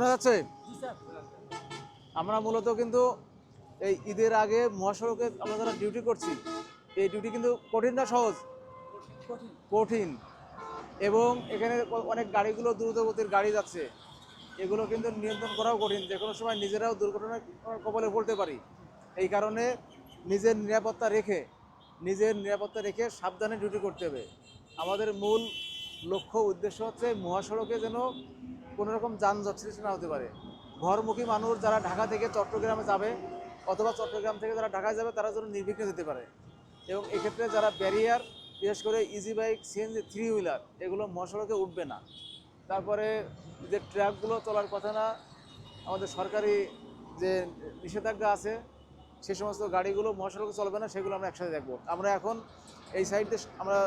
শোনা যাচ্ছে? আমরা মূলত কিন্তু এই ঈদের আগে মহাসড়কে আমরা যারা ডিউটি করছি, এই ডিউটি কিন্তু কঠিন না সহজ? কঠিন। এবং এখানে অনেক গাড়িগুলো দ্রুতগতির গাড়ি যাচ্ছে। এগুলো কিন্তু নিয়ন্ত্রণ করাও কঠিন। যে কোনো সময় নিজেরাও দুর্ঘটনার কবলে পড়তে পারি। এই কারণে নিজের নিরাপত্তা রেখে, নিজের নিরাপত্তা রেখে সাবধানে ডিউটি করতে হবে। আমাদের মূল লক্ষ্য উদ্দেশ্য হচ্ছে মহাসড়কে যেন কোনো রকম যানজট সৃষ্টি না হতে পারে। ঘরমুখী মানুষ যারা ঢাকা থেকে চট্টগ্রামে যাবে অথবা চট্টগ্রাম থেকে যারা ঢাকায় যাবে, তারা যেন নির্বিঘ্নে যেতে পারে। এবং এক্ষেত্রে যারা ব্যারিয়ার, বিশেষ করে easy bike CNG three wheeler এগুলো মহাসড়কে উঠবে না। তারপরে যে ট্র্যাকগুলো চলার কথা না, আমাদের সরকারি যে নিষেধাজ্ঞা আছে সে সমস্ত গাড়িগুলো, মহাসড়কে চলবে না, সেগুলো আমরা একসাথে দেখব। আমরা এখন এই সাইডে আমরা,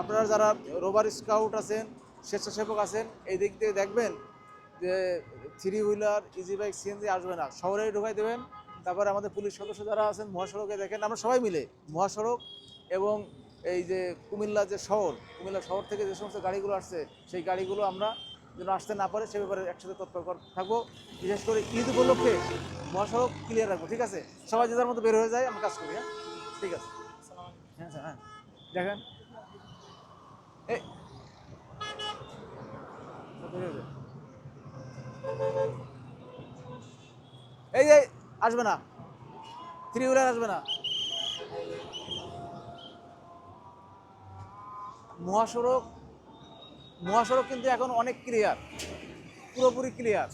আপনারা যারা রোবার স্কাউট আছেন, স্বেচ্ছাসেবক আছেন, এই দিক দিয়ে দেখবেন যে three wheeler, easy bike, CNG আসবে না। শহরে ঢোকাই দেবেন, তারপরে আমাদের পুলিশ সদস্য যারা আছেন, মহাসড়কে দেখেন, আমরা সবাই মিলে মহাসড়ক এবং এই যে কুমিল্লা যে শহর, কুমিল্লা শহর থেকে যে সমস্ত গাড়িগুলো আসছে, সেই গাড়িগুলো আমরা যেন আসতে না পারে, সে ব্যাপারে একসাথে তৎপর থাকব। বিশেষ করে ঈদ উপলক্ষে মহাসড়ক ক্লিয়ার রাখব, ঠিক আছে? সবাই যে যার মতো বের হয়ে যায়, আমরা কাজ করি হ্যাঁ? ঠিক আছে। হ্যাঁ হ্যাঁ। দেখেন। এই এই যে, আসবে না। থ্রি হুইলার আসবে না। মহাসড়ক মহাসড়ক কিন্তু এখন অনেক ক্লিয়ার পুরোপুরি ক্লিয়ার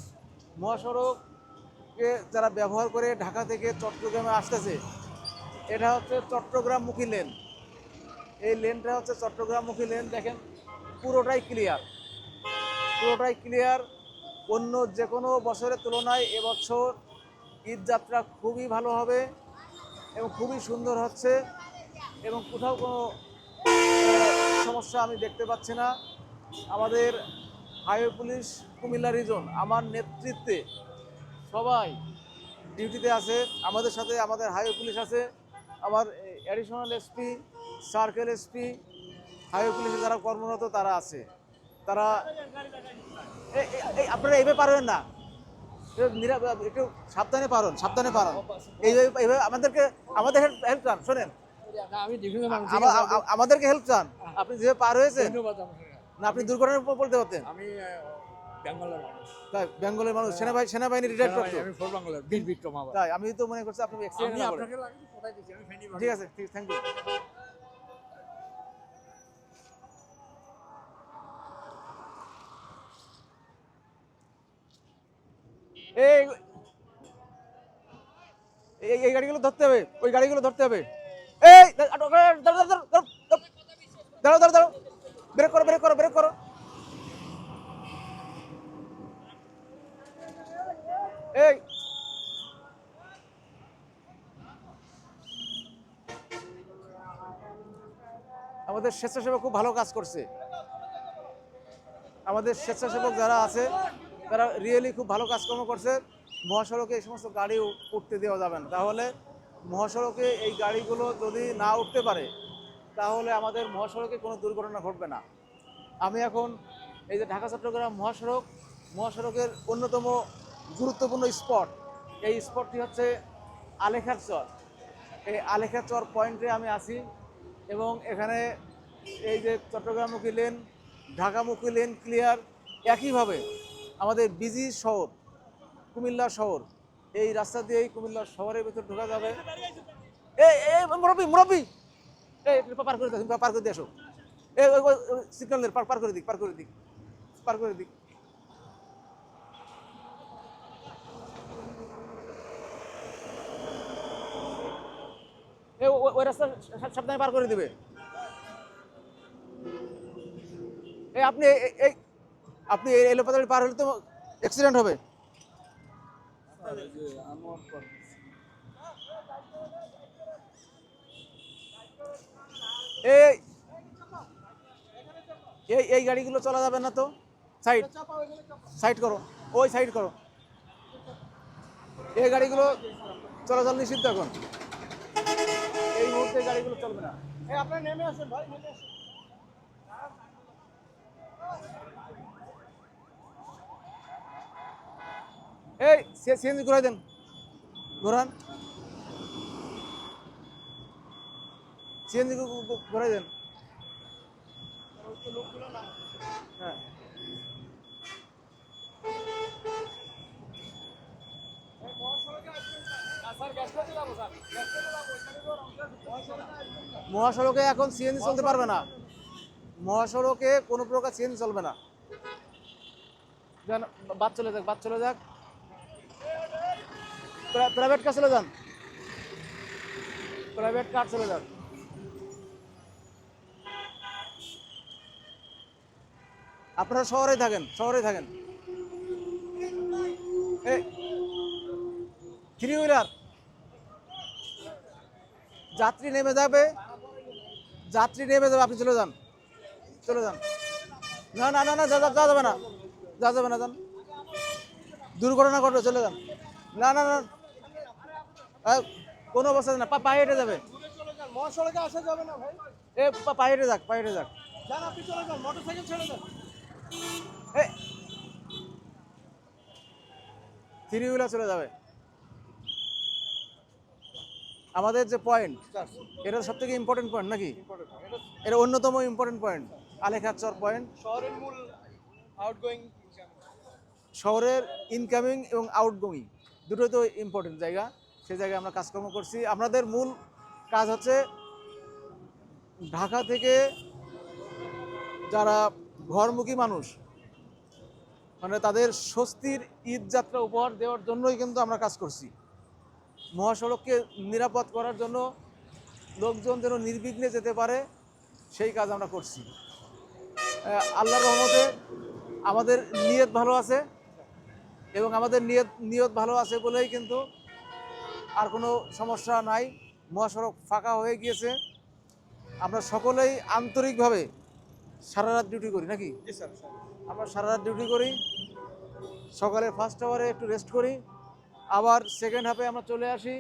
মহাসড়ককে যারা ব্যবহার করে ঢাকা থেকে চট্টগ্রামে আসতেছে, এটা হচ্ছে চট্টগ্রামমুখী লেন এই লেনটা হচ্ছে চট্টগ্রামমুখী লেন দেখেন, পুরোটাই ক্লিয়ার পুরোটাই ক্লিয়ার অন্য যে কোনো বছরের তুলনায় এবছর ঈদ যাত্রা খুবই ভালো হবে এবং খুবই সুন্দর হচ্ছে এবং কোথাও কোনো সমস্যা আমি দেখতে পাচ্ছি না। আমাদের হাইওয়ে পুলিশ কুমিল্লা রিজন আমার নেতৃত্বে সবাই ডিউটিতে আছে। আমাদের সাথে আমাদের হাইওয়ে পুলিশ আছে। আমার additional SP circle SP highway পুলিশে যারা কর্মরত তারা আছে। তারা আপনারা এইভাবে পারবেন না। একটু একটু সাবধানে পারুন সাবধানে পারুন। এইভাবে এইভাবে আমাদেরকে আমাদের হেল্প চান শোনেন। আমাদেরকে হেল্প চান। আপনি যেভাবে পার আমাকে। না আপনি দুর্ঘটনার উপর বলতে পারতেন? আমি বেঙ্গলের মানুষ। তাই বেঙ্গলের মানুষ সেনাবাহিনী সেনাবাহিনী রিটায়ার করতো আমি ফোর বাংলার বীর বিক্রম আবার তাই আমি তো মনে করছি আপনি আমি অ্যাক্সিডেন্ট আপনাকে লাগে কোথায় দিচ্ছি আমি ফেনী ঠিক আছে ঠিক থ্যাংক ইউ এই এই এই গাড়িগুলো ধরতে হবে ওই গাড়িগুলো ধরতে হবে। এই দাঁড়াও দাঁড়াও দাঁড়াও দাঁড়াও। ব্রেক করো ব্রেক করো ব্রেক করো। এই। আমাদের স্বেচ্ছাসেবক খুব ভালো কাজ করছে। আমাদের স্বেচ্ছাসেবক যারা আছে, তারা রিয়েলি খুব ভালো কাজকর্ম করছে। মহাসড়কে এই সমস্ত গাড়ি উঠতে দেওয়া যাবে না। তাহলে মহাসড়কে এই গাড়িগুলো যদি না উঠতে পারে তাহলে আমাদের মহাসড়কে কোনো দুর্ঘটনা ঘটবে না। আমি এখন এই যে ঢাকা, চট্টগ্রাম মহাসড়ক, মহাসড়কের অন্যতম গুরুত্বপূর্ণ স্পট, এই স্পটটি হচ্ছে আলেখার চর। এই আলেখার চর পয়েন্টে আমি আছি এবং এখানে এই যে চট্টগ্রামমুখী লেন, ঢাকামুখী লেন ক্লিয়ার একইভাবে আমাদের বিজি শহর, কুমিল্লা শহর, এই রাস্তা দিয়েই কুমিল্লা শহরের ভেতর ঢোকা যাবে। এই মুরব্বী মুরব্বী! পার করে দাও পার করে দিয়ে আসো। এই সিগন্যাল পার দিক, পার করে দিক, পার করে দিক। ওই রাস্তা সাবধানে পার করে দিবে। এই, আপনি এই- আপনি এই এলোপাতাড়ি পার হলে তো অ্যাক্সিডেন্ট হবে। এই এই এই গাড়িগুলো চলা যাবে না তো? সাইড সাইড করো ওই সাইড করো। এই গাড়িগুলো চলাচল নিষিদ্ধ এখন। এই মুহূর্তে গাড়িগুলো চলবে না। আপনি নেমে আসেন ভাই নেমে আসেন। এই সিএনজি ঘুরাই দেন। ঘোরান। সিএনজি ঘুরাই দেন। হ্যাঁ। মহাসড়কে এখন সিএনজি চলতে পারবে না। মহাসড়কে কোনো প্রকার সিএনজি চলবে না। যান বাদ চলে যাক বাদ চলে যাক। প্রাইভেট কার চলে যান? প্রাইভেট কার চলে যান? আপনারা শহরেই থাকেন শহরেই থাকেন। থ্রি হুইলার যাত্রী নেমে যাবে যাত্রী নেমে যাবে আপনি চলে যান চলে যান। না না না না যা যা- যাবে না যা যাবে না যান। দুর্ঘটনা ঘটবে চলে যান। না না না কোনো অবস্থা না পা পায়ে হেঁটে যাবে। মহাসড়কে আসা যাবে না ভাই। এ পা- হেঁটে যাক পায়ে হেঁটে যাক। যান আপনি চলে যান মোটর সাইকেল ছেড়ে যান থ্রি হুইলার চলে যাবে। আমাদের যে পয়েন্ট এটা সব থেকে ইম্পর্টেন্ট পয়েন্ট নাকি? এটা অন্যতম ইম্পর্টেন্ট পয়েন্ট আলেখাচর পয়েন্ট শহরের মূল আউটগোয়িং শহরের ইনকামিং এবং আউটগোয়িং দুটোই তো ইম্পর্টেন্ট জায়গা। সেই জায়গায় আমরা কাজকর্ম করছি। আপনাদের মূল কাজ হচ্ছে ঢাকা থেকে যারা ঘরমুখী মানুষ। মানে তাদের স্বস্তির ঈদ যাত্রা উপহার দেওয়ার জন্যই কিন্তু আমরা কাজ করছি। মহাসড়ককে নিরাপদ করার জন্য লোকজন যেন নির্বিঘ্নে যেতে পারে, সেই কাজ আমরা করছি। আল্লাহ রহমতে আমাদের নিয়ত ভালো আছে এবং আমাদের নিয়ত নিয়ত ভালো আছে বলেই কিন্তু আর কোনো সমস্যা নাই। মহাসড়ক ফাঁকা হয়ে গিয়েছে। আমরা সকলেই আন্তরিকভাবে সারা রাত ডিউটি করি নাকি? স্যার আমরা সারা রাত ডিউটি করি সকালে ফার্স্ট আওয়ারে একটু রেস্ট করি আবার সেকেন্ড হাফে আমরা চলে আসি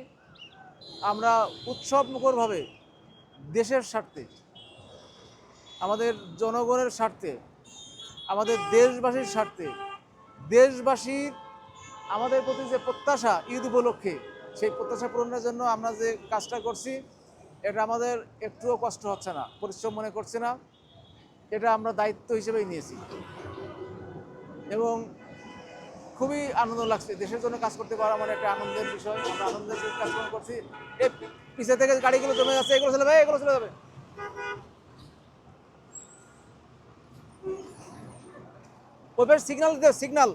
আমরা উৎসব মুখরভাবে দেশের স্বার্থে আমাদের জনগণের স্বার্থে আমাদের দেশবাসীর স্বার্থে দেশবাসীর আমাদের প্রতি যে প্রত্যাশা ঈদ উপলক্ষে সেই প্রত্যাশা পূরণের জন্য আমরা যে কাজটা করছি এটা আমাদের একটুও কষ্ট হচ্ছে না পরিশ্রম মনে করছে না। এটা আমরা দায়িত্ব হিসেবেই নিয়েছি। এবং খুবই আনন্দ লাগছে। দেশের জন্য কাজ করতে পারা মানে একটা আনন্দের বিষয়। আমরা আনন্দের কাজকর্ম করছি। এই পিছে থেকে গাড়িগুলো জমে যাচ্ছে, এগুলো চলে যাবে, এগুলো চলে যাবে। ওই সিগন্যাল দিতে সিগন্যাল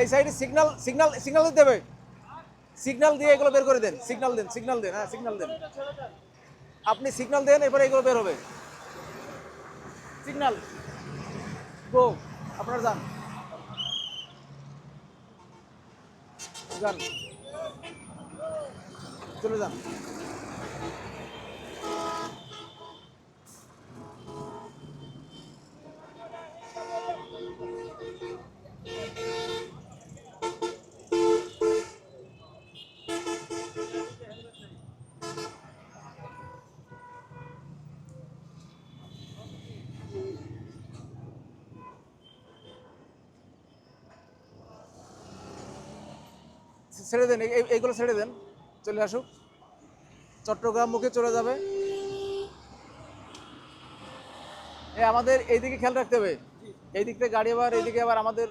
এই সাইডে সিগন্যাল সিগন্যাল সিগন্যাল দিতে হবে সিগন্যাল দিয়ে এগুলো বের করে দেন। সিগনাল দেন সিগনাল দেন হ্যাঁ সিগনাল দেন। আপনি সিগন্যাল দেন এবারে এগুলো বের হবে। সিগন্যাল গো আপনারা যান। যান। চলে যান। ছেড়ে দেন এই- এই- এইগুলো ছেড়ে দেন চলে আসুক। চট্টগ্রাম মুখে চলে যাবে। এ আমাদের এইদিকে খেয়াল রাখতে হবে। এই দিক থেকে গাড়ি আবার এইদিকে আবার আমাদের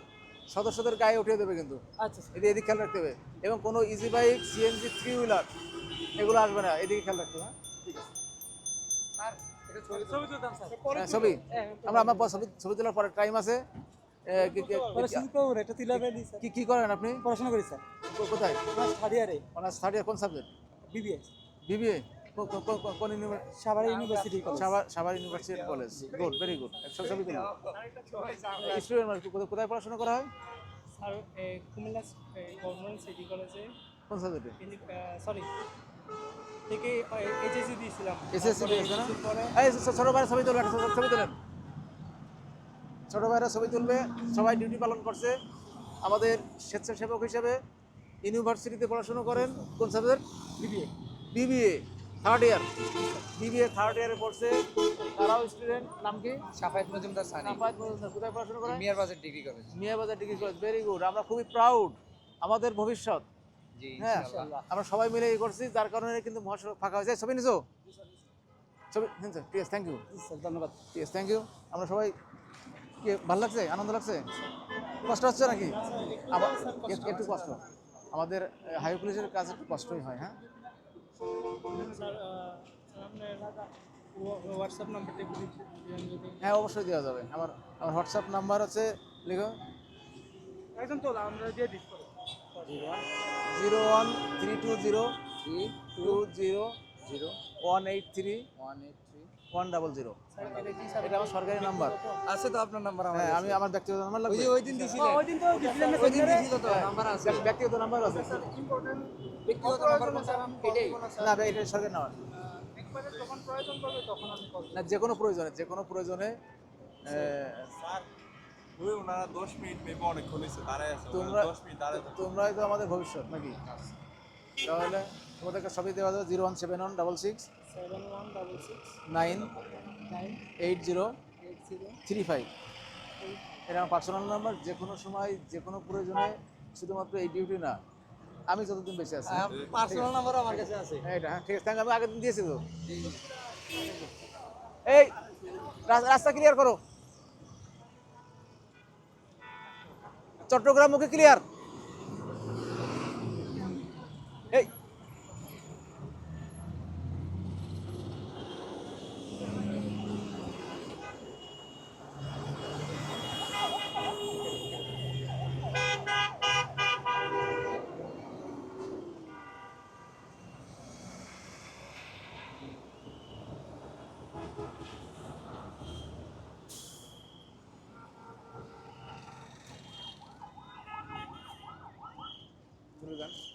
সদস্যদের গায়ে উঠিয়ে দেবে কিন্তু। আচ্ছা এদিকে এদিকে খেয়াল রাখতে হবে। এবং কোনো easy bike CNG three wheeler এগুলো আসবে না। এদিকে খেয়াল রাখতে হবে হ্যাঁ? ঠিক আছে। ছবি হ্যাঁ, ছবি। আমরা আমার ছবি ছবি তোলার পরে টাইম আছে। কি- কি- পড়াশোনা করব এটা তুলে ফেলি স্যার কি কি করেন আপনি? পড়াশোনা করি স্যার। কোথায়? থার্ড ইয়ারে অনার্স থার্ড ইয়ার কোন সাবজেক্ট বিবিএস বিবিএ কোন university Savar university Savar Savar university college good very good student মানে কোথায়- কোথায় পড়াশোনা করা হয়? স্যার কুমিল্লা গভর্নমেন্ট সিটি কলেজে কোন সাবজেক্টে সরি থেকে এইচএসসি দিয়েছিলাম। এই তুলেন। ছোট ভাইয়েরা ছবি তুলবে সবাই ডিউটি পালন করছে। আমাদের স্বেচ্ছাসেবক হিসেবে ইউনিভার্সিটিতে পড়াশোনা করেন কোন subject BBA BBA third year BBA third ইয়ারে পড়ছে। তারাও স্টুডেন্ট নাম কি? সাফায়েত মজুমদার সানি। সাফায়েত মজুমদার কোথায় পড়াশোনা করে মিয়ার বাজার ডিগ্রি কলেজ। মিয়া বাজার ডিগ্রি কলেজ ভেরি গুড আমরা খুবই প্রাউড আমাদের ভবিষ্যৎ। হ্যাঁ আমরা সবাই মিলে ইয়ে করছি যার কারণে কিন্তু মহাসড়ক ফাঁকা হয়েছে। ছবি নিছো? ছবি ঠিক আছে থ্যাংক ইউ স্যার ধন্যবাদ। ঠিক আছে থ্যাংক ইউ আমরা সবাই কি ভালো লাগছে? আনন্দ লাগছে? কষ্ট হচ্ছে নাকি? আবার একটু- কষ্ট। আমাদের হাই পুলিশের কাজ একটু কষ্টই হয় হ্যাঁ? হোয়াটসঅ্যাপ নাম্বারটা হ্যাঁ অবশ্যই দেওয়া যাবে। আমার আমার হোয়াটসঅ্যাপ নাম্বার আছে লিখো। একদম তো আমরা দিয়ে করে zero one three two zero three two zero zero one eight three one eight one double zero. এটা আমার সরকারি নাম্বার। আছে তো আপনার নাম্বার আমার হ্যাঁ আমি আমার ব্যক্তিগত নাম্বার লাগবে? যে ওই দিন দিছিলেন ওই দিন তো ওই দিন দিছিল তো নাম্বার আছে। ব্যক্তিগত নাম্বার আছে। ব্যক্তিগত নাম্বার এটাই। না ভাই, এটা সরকারি নাম্বার প্রয়োজন তখন না যে কোনো প্রয়োজনে যে কোনো প্রয়োজনে তোমরাই তো আমাদের ভবিষ্যৎ নাকি? তাহলে তোমাদেরকে সবই দেওয়া যাবে zero one seven one double six. Seven one double six nine nine eight zero eight zero three five এটা আমার পার্সোনাল নাম্বার যে কোনো সময় যে কোনো প্রয়োজনে শুধুমাত্র এই ডিউটি না। আমি যতদিন বেঁচে আছি। পার্সোনাল নাম্বার আমার কাছে আছে। হ্যাঁ, এটা হ্যাঁ ঠিক আছে থ্যাংক আমি আগের দিন দিয়েছি তো। এই রাস- রাস্তা ক্লিয়ার করো। চট্টগ্রাম মুখে ক্লিয়ার চলে যান